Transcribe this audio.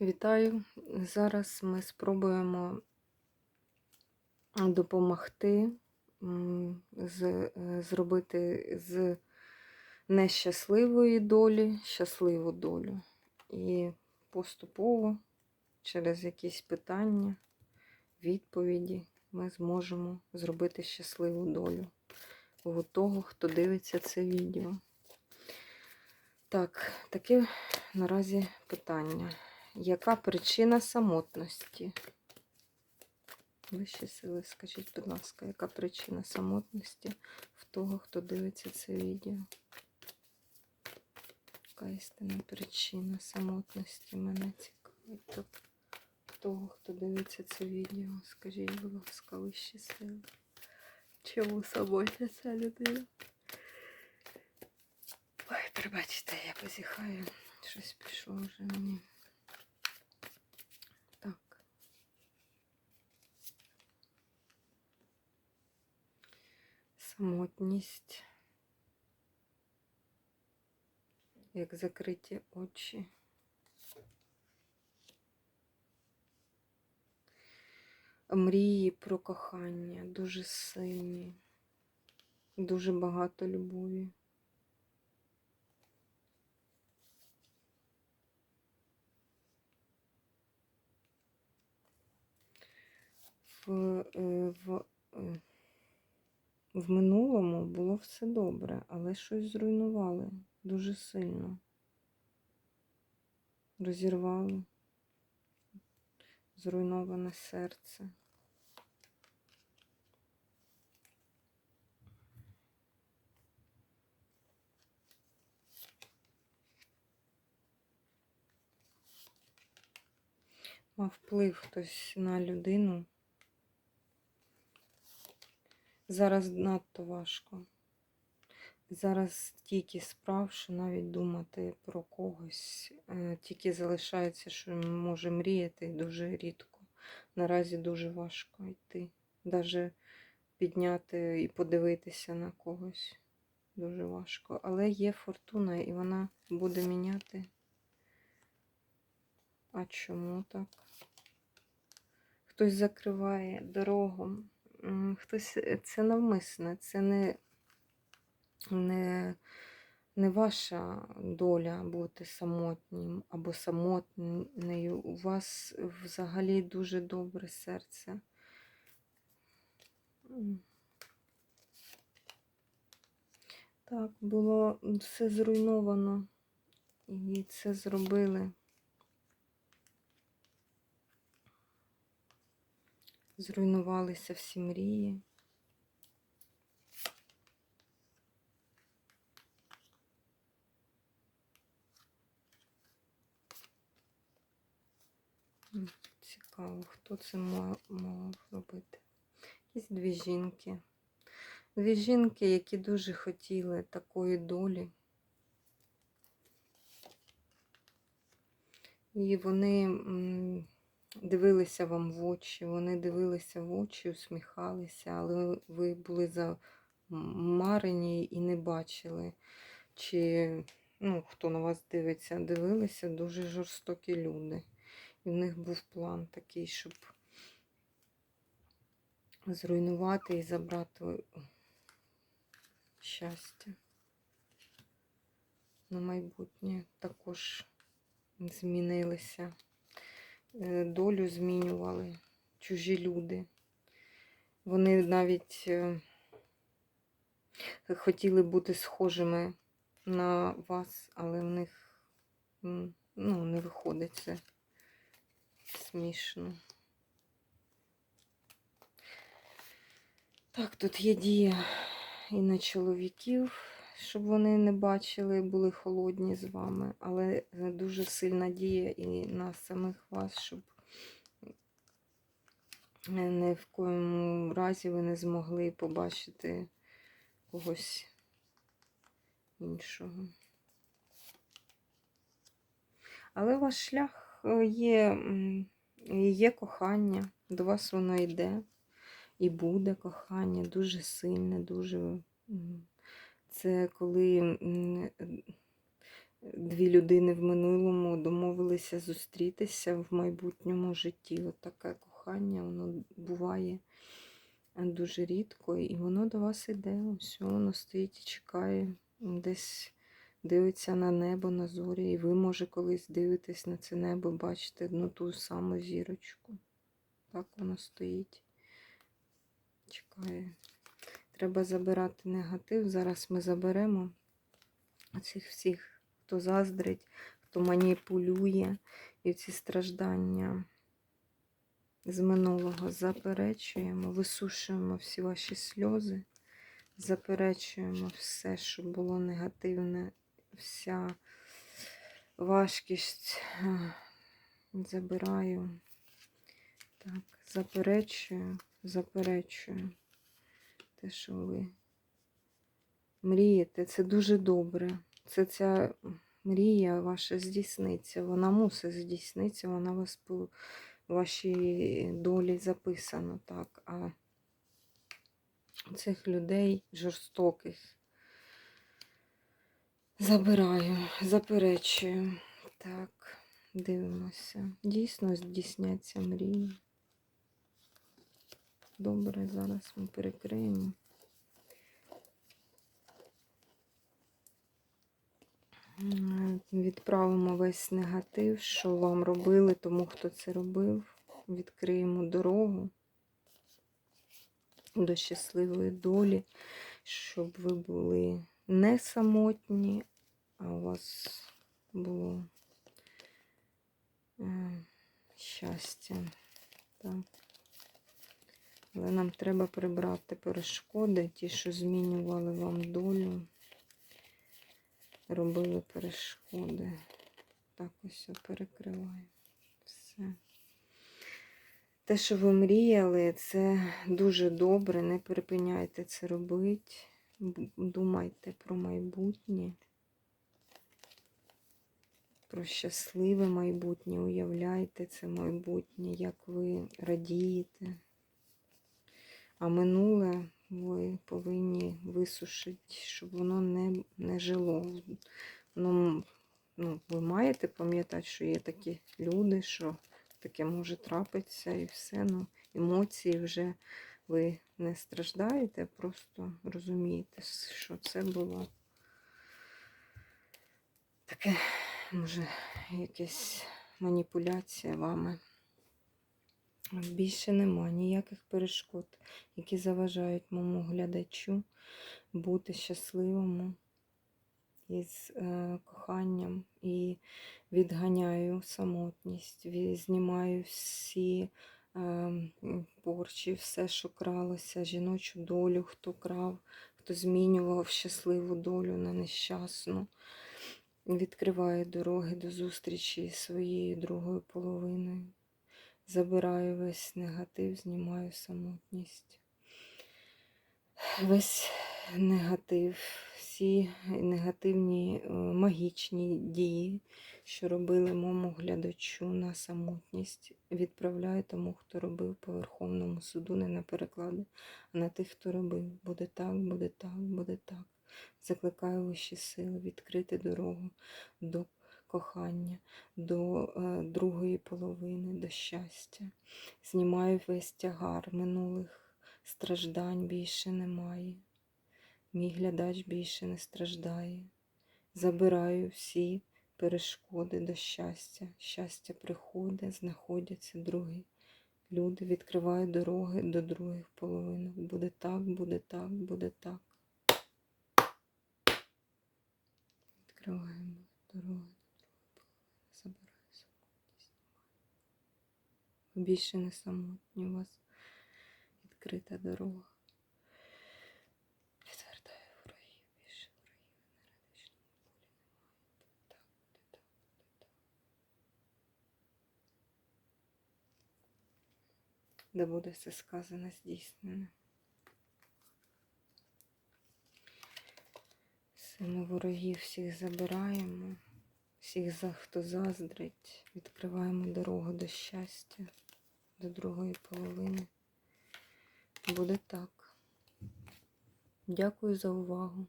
Вітаю! Зараз ми спробуємо допомогти з, е, зробити з нещасливої долі щасливу долю. І поступово через якісь питання, відповіді ми зможемо зробити щасливу долю у того, хто дивиться це відео. Так, таке наразі питання. Яка причина самотності? Вищі сили, скажіть, будь ласка, яка причина самотності в того, хто дивиться це відео? Яка істинна причина самотності мене цікавить. Того, хто дивиться це відео, скажіть, будь ласка, вищі сили. Чому самотня ця людина? Ой, пробачте, я позіхаю. Щось пішло вже мені. Самотність. Як закриті очі. Мрії про кохання дуже сильні, дуже багато любові. в, е, в, е, в минулому було все добре, але щось зруйнували дуже сильно. Розірвали зруйноване серце. Мав вплив хтось на людину. Зараз надто важко. Зараз стільки справ, що навіть думати про когось, е, тільки залишається, що може мріяти дуже рідко. Наразі дуже важко йти. Навіть підняти і подивитися на когось дуже важко. Але є фортуна і вона буде міняти. А чому так? Хтось закриває дорогу. Хтось е, це навмисне, це не, не, не ваша доля бути самотнім або самотнею. У вас взагалі дуже добре серце. Так, було все зруйновано. І це зробили. Зруйнувалися всі мрії. Цікаво, хто це ма- мав робити. Якісь дві жінки. Дві жінки, які дуже хотіли такої долі. І вони дивилися вам в очі, вони дивилися в очі, усміхалися, але ви були замарені і не бачили, чи ну, хто на вас дивиться, дивилися дуже жорстокі люди. І в них був план такий, щоб зруйнувати і забрати щастя. На майбутнє також змінилися, долю змінювали чужі люди. Вони навіть е, хотіли бути схожими на вас, але в них ну, не виходить це смішно. Так, тут є дія і на чоловіків, щоб вони не бачили, були холодні з вами, але е, дуже сильна дія і на самих вас, щоб е, ні в коєму разі ви не змогли побачити когось іншого. Але ваш шлях е, є, є кохання, до вас воно йде. І буде кохання дуже сильне, дуже. Це коли дві людини в минулому домовилися зустрітися в майбутньому житті. От таке кохання, воно буває дуже рідко, і воно до вас іде. Ось воно стоїть і чекає, десь дивиться на небо, на зорі, і ви, може, колись дивитесь на це небо, бачите одну ту саму зірочку. Так воно стоїть. Чекає. Треба забирати негатив. Зараз ми заберемо оцих всіх, хто заздрить, хто маніпулює і ці страждання з минулого заперечуємо, висушуємо всі ваші сльози, заперечуємо все, що було негативне, вся важкість забираю. Так, заперечую, заперечую те, що ви мрієте, це дуже добре. Це ця мрія ваша здійсниться. Вона мусить здійснитися, вона вас по вашій долі записана, так. А цих людей жорстоких забираю, заперечую. Так, дивимося. Дійсно здійсняться мрії. Добре, зараз ми перекриємо. Відправимо весь негатив, що вам робили, тому хто це робив. Відкриємо дорогу до щасливої долі, щоб ви були не самотні, а у вас було е, щастя. Так. Але нам треба прибрати перешкоди, ті, що змінювали вам долю, робили перешкоди. Так ось перекриваю. Все. Те, що ви мріяли, це дуже добре. Не припиняйте це робити. Думайте про майбутнє, про щасливе майбутнє. Уявляйте це майбутнє, як ви радієте. А минуле ви повинні висушити, щоб воно не, не жило. Ну, ну, ви маєте пам'ятати, що є такі люди, що таке може трапитися і все. Ну, емоції вже ви не страждаєте, просто розумієте, що це було таке, може, якась маніпуляція вами. Більше нема ніяких перешкод, які заважають моєму глядачу бути щасливому із е, коханням і відганяю самотність, знімаю всі е, порчі, все, що кралося, жіночу долю, хто крав, хто змінював щасливу долю на нещасну. Відкриваю дороги до зустрічі зі своєю другою половиною. Забираю весь негатив, знімаю самотність. Весь негатив, всі негативні е, магічні дії, що робили моєму глядачу на самотність, відправляю тому, хто робив по Верховному суду, не на переклади, а на тих, хто робив. Буде так, буде так, буде так. Закликаю вищі сили відкрити дорогу до кохання, до е, другої половини, до щастя. Знімаю весь тягар минулих страждань більше немає. Мій глядач більше не страждає. Забираю всі перешкоди до щастя. Щастя приходить, знаходяться другі. Люди відкривають дороги до других половинок. Буде так, буде так, буде так. Відкриваємо дороги забираю самотність. Ви більше не самотні, у вас відкрита дорога. Відвертаю ворогів, більше ворогів на радичному полі немає. Так, буде так, буде так. Де буде все сказане, здійснене. Все, ми ворогів всіх забираємо. Всіх, за хто заздрить, відкриваємо дорогу до щастя, до другої половини. Буде так. Дякую за увагу.